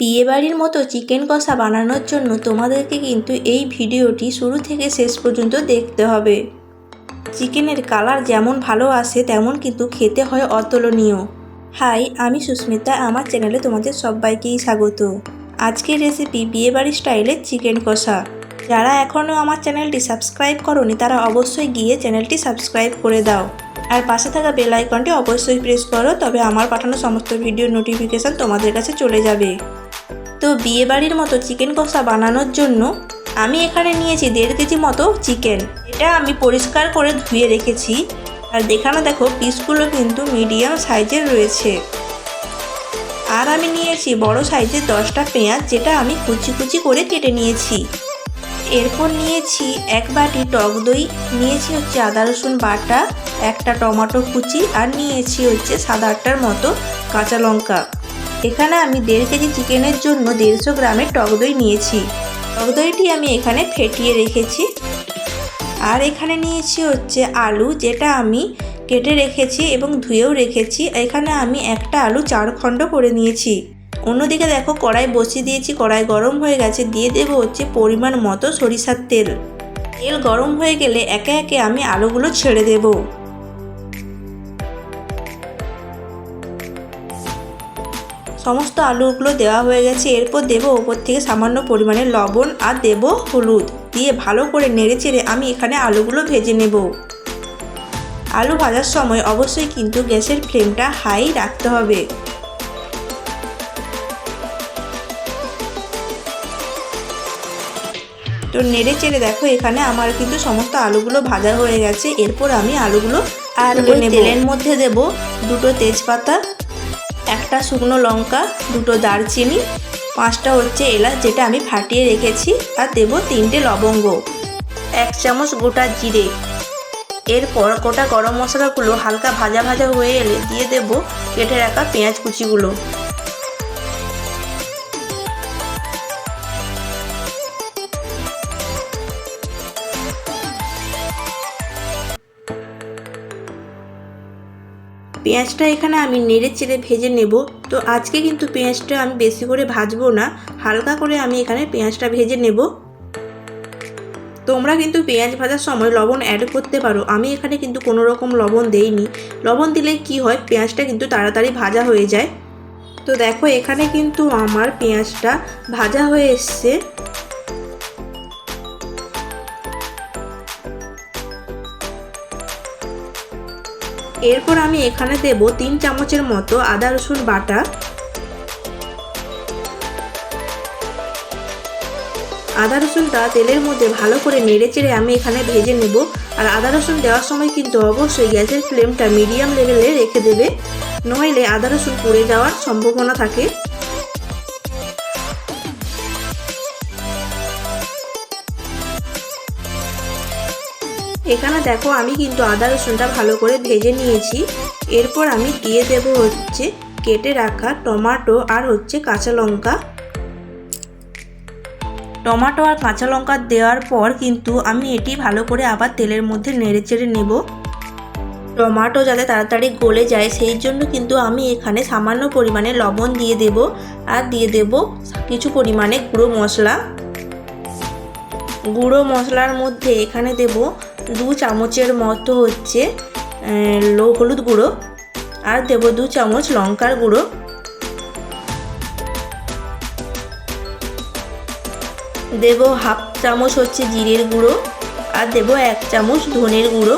বিয়েবাড়ির মতো চিকেন কষা বানানোর জন্য তোমাদেরকে কিন্তু এই ভিডিওটি শুরু থেকে শেষ পর্যন্ত দেখতে হবে। চিকেনের কালার যেমন ভালো আসে, তেমন কিন্তু খেতে হয় অতুলনীয়। হাই, আমি সুস্মিতা, আমার চ্যানেলে তোমাদের সবাইকেই স্বাগত। আজকের রেসিপি বিয়েবাড়ি স্টাইলের চিকেন কষা। যারা এখনও আমার চ্যানেলটি সাবস্ক্রাইব করনি, তারা অবশ্যই গিয়ে চ্যানেলটি সাবস্ক্রাইব করে দাও। আর পাশে থাকা বেল আইকনটি অবশ্যই প্রেস করো, তবে আমার পাঠানো সমস্ত ভিডিও নোটিফিকেশান তোমাদের কাছে চলে যাবে। তো বিয়েবাড়ির মতো চিকেন কষা বানানোর জন্য আমি এখানে নিয়েছি দেড় কেজি মতো চিকেন। এটা আমি পরিষ্কার করে ধুয়ে রেখেছি। আর দেখানো দেখো পিসগুলো কিন্তু মিডিয়াম সাইজের রয়েছে। আর আমি নিয়েছি বড় সাইজের দশটা পেঁয়াজ, যেটা আমি কুচি কুচি করে কেটে নিয়েছি। এরপর নিয়েছি এক বাটি টক দই, নিয়েছি হচ্ছে আদা, রসুন বাটা, একটা টমেটো কুচি, আর নিয়েছি হচ্ছে সাত আটটার মতো কাঁচা লঙ্কা। এখানে আমি দেড় কেজি চিকেনের জন্য দেড়শো গ্রামের টক দই নিয়েছি। টক দইটি আমি এখানে ফেটিয়ে রেখেছি। আর এখানে নিয়েছি হচ্ছে আলু, যেটা আমি কেটে রেখেছি এবং ধুয়েও রেখেছি। এখানে আমি একটা আলু চার খণ্ড করে নিয়েছি। অন্যদিকে দেখো, কড়াই বসিয়ে দিয়েছি, কড়াই গরম হয়ে গেছে। দিয়ে দেবো হচ্ছে পরিমাণ মতো সরিষার তেল। তেল গরম হয়ে গেলে একে একে আমি আলুগুলো ছেড়ে দেব। সমস্ত আলুগুলো দেওয়া হয়ে গেছে। এরপর দেব ওপর থেকে সামান্য পরিমাণে লবণ আর দেব হলুদ। দিয়ে ভালো করে নেড়ে চেড়ে আমি এখানে আলুগুলো ভেজে নেব। আলু ভাজার সময় অবশ্যই কিন্তু গ্যাসের ফ্লেমটা হাই রাখতে হবে। তো নেড়ে চেড়ে দেখো এখানে আমার কিন্তু সমস্ত আলুগুলো ভাজা হয়ে গেছে। এরপর আমি আলুগুলো আর ওই তেলের মধ্যে দেব দুটো তেজপাতা একটা শুকনো লঙ্কা, দুটো দারচিনি, পাঁচটা হচ্ছে এলাচ যেটা আমি ফাটিয়ে রেখেছি, আর দেব তিনটে লবঙ্গ, এক চামচ গোটা জিরে। এরপর গোটা গরম মশলাগুলো হালকা ভাজা ভাজা হয়ে এলে দিয়ে দেব কেটে রাখা পেঁয়াজ কুচিগুলো। পেঁয়াজটা এখানে আমি নেড়ে চেড়ে ভেজে নেব। তো আজকে কিন্তু পেঁয়াজটা আমি বেশি করে ভাজবো না, হালকা করে আমি এখানে পেঁয়াজটা ভেজে নেব। তোমরা কিন্তু পেঁয়াজ ভাজার সময় লবণ অ্যাড করতে পারো। আমি এখানে কিন্তু কোনো রকম লবণ দেইনি। লবণ দিলে কি হয়, পেঁয়াজটা কিন্তু তাড়াতাড়ি ভাজা হয়ে যায়। তো দেখো এখানে কিন্তু আমার পেঁয়াজটা ভাজা হয়ে এসছে। এরপর আমি এখানে দেব তিন চামচের মতো আদা, রসুন বাটা। আদা, রসুনটা তেলের মধ্যে ভালো করে নেড়ে চেড়ে আমি এখানে ভেজে নেব। আর আদা, রসুন দেওয়ার সময় কিন্তু অবশ্যই গ্যাসের ফ্লেমটা মিডিয়াম লেভেলে রেখে দেবে। নইলে আদা, রসুন পুড়ে যাওয়ার সম্ভাবনা থাকে। এখানে দেখো আমি কিন্তু আদা রসুনটা ভালো করে ভেজে নিয়েছি। এরপর আমি দিয়ে দেব হচ্ছে কেটে রাখা টমাটো আর হচ্ছে কাঁচা লঙ্কা। টমাটো আর কাঁচা লঙ্কা দেওয়ার পর কিন্তু আমি এটি ভালো করে আবার তেলের মধ্যে নেড়ে চেড়ে নেব। টমাটো যাতে তাড়াতাড়ি গলে যায়, সেই জন্য কিন্তু আমি এখানে সামান্য পরিমাণে লবণ দিয়ে দেব আর দিয়ে দেব কিছু পরিমাণে গুঁড়ো মশলা। গুঁড়ো মশলার মধ্যে এখানে দেব দু চামচের মতো হচ্ছে লো হলুদ গুঁড়ো আর দেব দু চামচ লঙ্কার গুঁড়ো। দেব হাফ চামচ হচ্ছে জিরের গুঁড়ো আর দেব এক চামচ ধনের গুঁড়ো।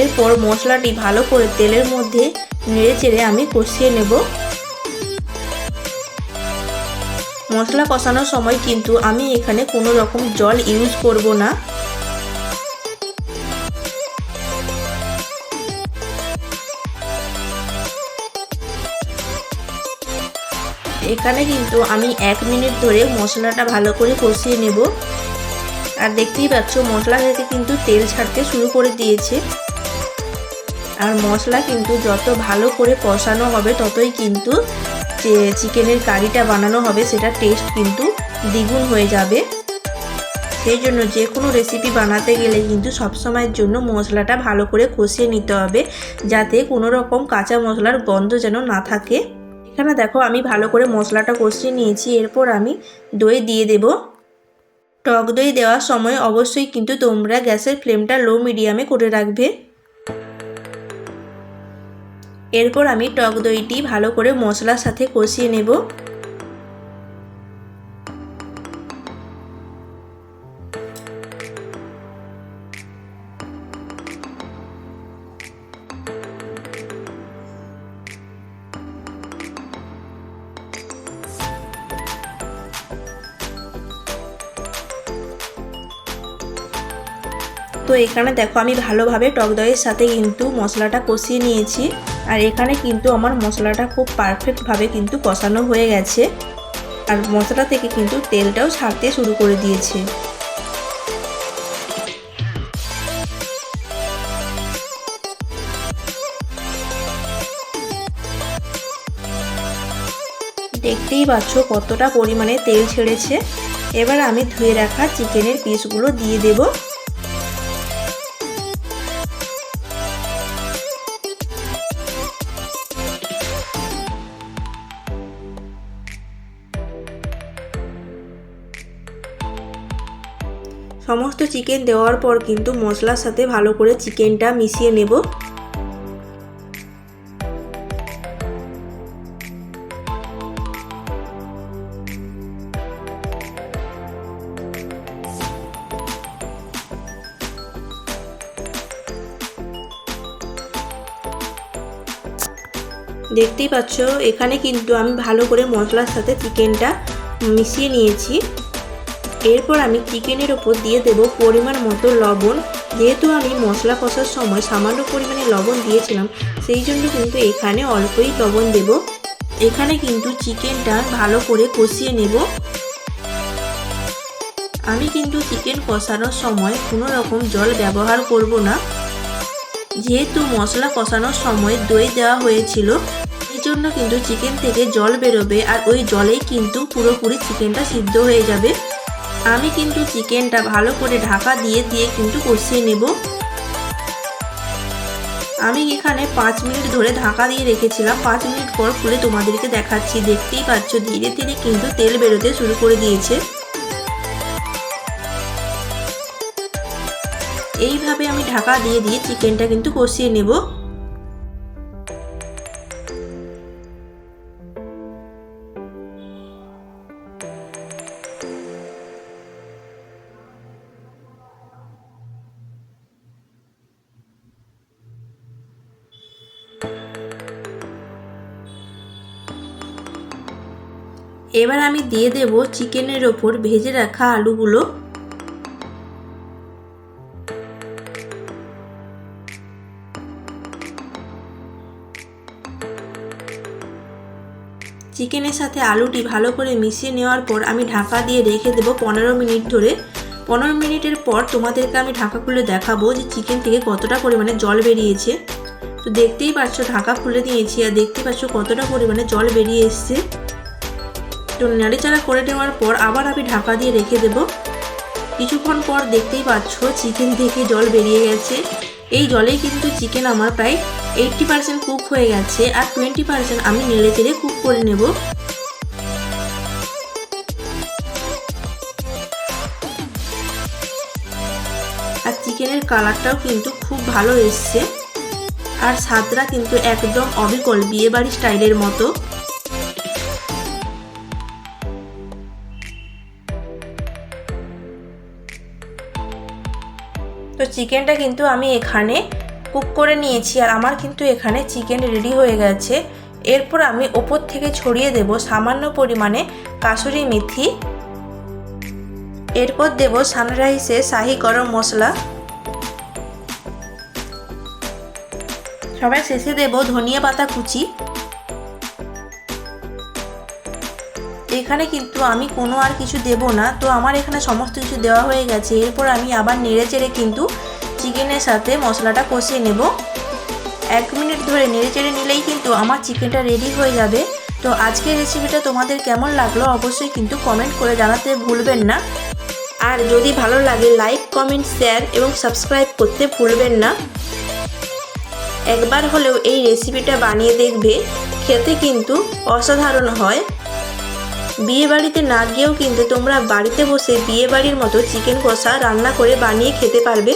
এরপর মশলাটি ভালো করে তেলের মধ্যে নেড়ে চেড়ে আমি কষিয়ে নেব। মশলা কষানোর সময় কিন্তু আমি এখানে কোনো রকম জল ইউজ করব না। এখানে কিন্তু আমি এক মিনিট ধরে মশলাটা ভালো করে কষিয়ে নেব। আর দেখতেই পাচ্ছ, মশলা থেকে কিন্তু তেল ছাড়তে শুরু করে দিয়েছে। আর মশলা কিন্তু যত ভালো করে কষানো হবে, ততই কিন্তু চিকেনের কারিটা বানানো হবে, সেটা টেস্ট কিন্তু দ্বিগুণ হয়ে যাবে। সেই জন্য যে কোনো রেসিপি বানাতে গেলে কিন্তু সবসময়ের জন্য মশলাটা ভালো করে কষিয়ে নিতে হবে, যাতে কোনো রকম কাঁচা মশলার গন্ধ যেন না থাকে। এখানে দেখো, আমি ভালো করে মশলাটা কষিয়ে নিয়েছি, এরপর আমি দই দিয়ে দেব। টক দই দেওয়ার সময় অবশ্যই কিন্তু তোমরা গ্যাসের ফ্লেমটা লো মিডিয়ামে করে রাখবে। এরপর আমি টক দইটি ভালো করে মশলার সাথে কষিয়ে নেব। তো এখানে দেখো আমি ভালোভাবে টক দইয়ের সাথে কিন্তু মশলাটা কষিয়ে নিয়েছি। আর এখানে কিন্তু আমার মশলাটা খুব পারফেক্টভাবে কিন্তু কষানো হয়ে গেছে। আর মশলা থেকে কিন্তু তেলটাও ছাড়তে শুরু করে দিয়েছে। দেখতেই পাচ্ছ কতটা পরিমাণে তেল ছেড়েছে। এবার আমি ধুয়ে রাখা চিকেনের পিসগুলো দিয়ে দেবো। সমস্ত চিকেন দেওয়ার পর কিন্তু মশলার সাথে ভালো করে চিকেনটা মিশিয়ে নেব। দেখতেই পাচ্ছ, এখানে কিন্তু আমি ভালো করে মশলার সাথে চিকেনটা মিশিয়ে নিয়েছি। এরপর আমি চিকেনের ওপর দিয়ে দেব পরিমাণ মতো লবণ। যেহেতু আমি মশলা কষার সময় সামান্য পরিমাণে লবণ দিয়েছিলাম, সেই জন্য কিন্তু এখানে অল্পই লবণ দেব। এখানে কিন্তু চিকেনটা ভালো করে কষিয়ে নেব। আমি কিন্তু চিকেন কষানোর সময় কোনো রকম জল ব্যবহার করব না। যেহেতু মশলা কষানোর সময় দই দেওয়া হয়েছিল এই জন্য কিন্তু চিকেন থেকে জল বেরোবে আর ওই জলেই কিন্তু পুরোপুরি চিকেনটা সিদ্ধ হয়ে যাবে। আমি কিন্তু চিকেনটা ভালো করে ঢাকা দিয়ে দিয়ে কিন্তু কষিয়ে নেব। আমি এখানে পাঁচ মিনিট ধরে ঢাকা দিয়ে রেখেছিলাম। পাঁচ মিনিট পর খুলে তোমাদেরকে দেখাচ্ছি। দেখতেই পাচ্ছ, ধীরে ধীরে কিন্তু তেল বেরোতে শুরু করে দিয়েছে। এইভাবে আমি ঢাকা দিয়ে দিয়ে চিকেনটা কিন্তু কষিয়ে নেব। এবার আমি দিয়ে দেব চিকেনের ওপর ভেজে রাখা আলুগুলো। চিকেনের সাথে আলুটি ভালো করে মিশিয়ে নেওয়ার পর আমি ঢাকা দিয়ে রেখে দেবো পনেরো মিনিট ধরে। পনেরো মিনিটের পর তোমাদেরকে আমি ঢাকা খুলে দেখাবো যে চিকেন থেকে কতটা পরিমাণে জল বেরিয়েছে। তো দেখতেই পাচ্ছ ঢাকা খুলে দিয়েছি আর দেখতে পাচ্ছ কতটা পরিমাণে জল বেরিয়ে এসছে। তো নাড়িচাড়া করে নেওয়ার পর আবার আমি ঢাকা দিয়ে রেখে দেব। কিছুক্ষণ পর দেখতেই পাচ্ছ চিকেন থেকে জল বেরিয়ে গেছে। এই জলে কিন্তু চিকেন আমার প্রায় এইটটি পার্সেন্ট কুক হয়ে গেছে আর টোয়েন্টি পার্সেন্ট আমি নেড়ে চেড়ে কুক করে নেব। আর চিকেনের কালারটাও কিন্তু খুব ভালো এসছে। আর স্বাদটা কিন্তু একদম অবিকল বিয়েবাড়ি স্টাইলের মতো। চিকেনটা কিন্তু আমি এখানে কুক করে নিয়েছি আর আমার কিন্তু এখানে চিকেন রেডি হয়ে গেছে। এরপর আমি ওপর থেকে ছড়িয়ে দেব সামান্য পরিমাণে কাসুরি মেথি। এরপর দেব সানরাইসে শাহি গরম মশলা। সবাই শেষে দেব ধনিয়া পাতা কুচি। এখানে কিন্তু আমি কোনো আর কিছু দেব না, তো আমার এখানে সমস্ত কিছু দেওয়া হয়ে গেছে। এরপর আমি আবার নেড়ে চেড়ে কিন্তু চিকেনের সাথে মশলাটা কষিয়ে নেব। এক মিনিট ধরে নেড়ে চেড়ে নিলেই কিন্তু আমার চিকেনটা রেডি হয়ে যাবে। তো আজকের রেসিপিটা তোমাদের কেমন লাগল অবশ্যই কিন্তু কমেন্ট করে জানাতে ভুলবেন না। আর যদি ভালো লাগে লাইক কমেন্ট শেয়ার এবং সাবস্ক্রাইব করতে ভুলবেন না। একবার হলেও এই রেসিপিটা বানিয়ে দেখবে, খেতে কিন্তু অসাধারণ হয়। বিয়ে বাড়িতে না গিয়েও কিন্তু তোমরা বাড়িতে বসে বিয়ে বাড়ির মতো চিকেন কষা রান্না করে বানিয়ে খেতে পারবে।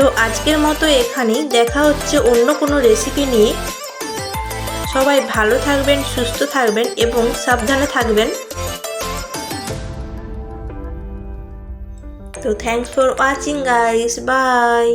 তো আজকের মতো এখানেই। দেখা হচ্ছে অন্য কোনো রেসিপি নিয়ে। সবাই ভালো থাকবেন, সুস্থ থাকবেন এবং সাবধানে থাকবেন। তো thanks for watching guys bye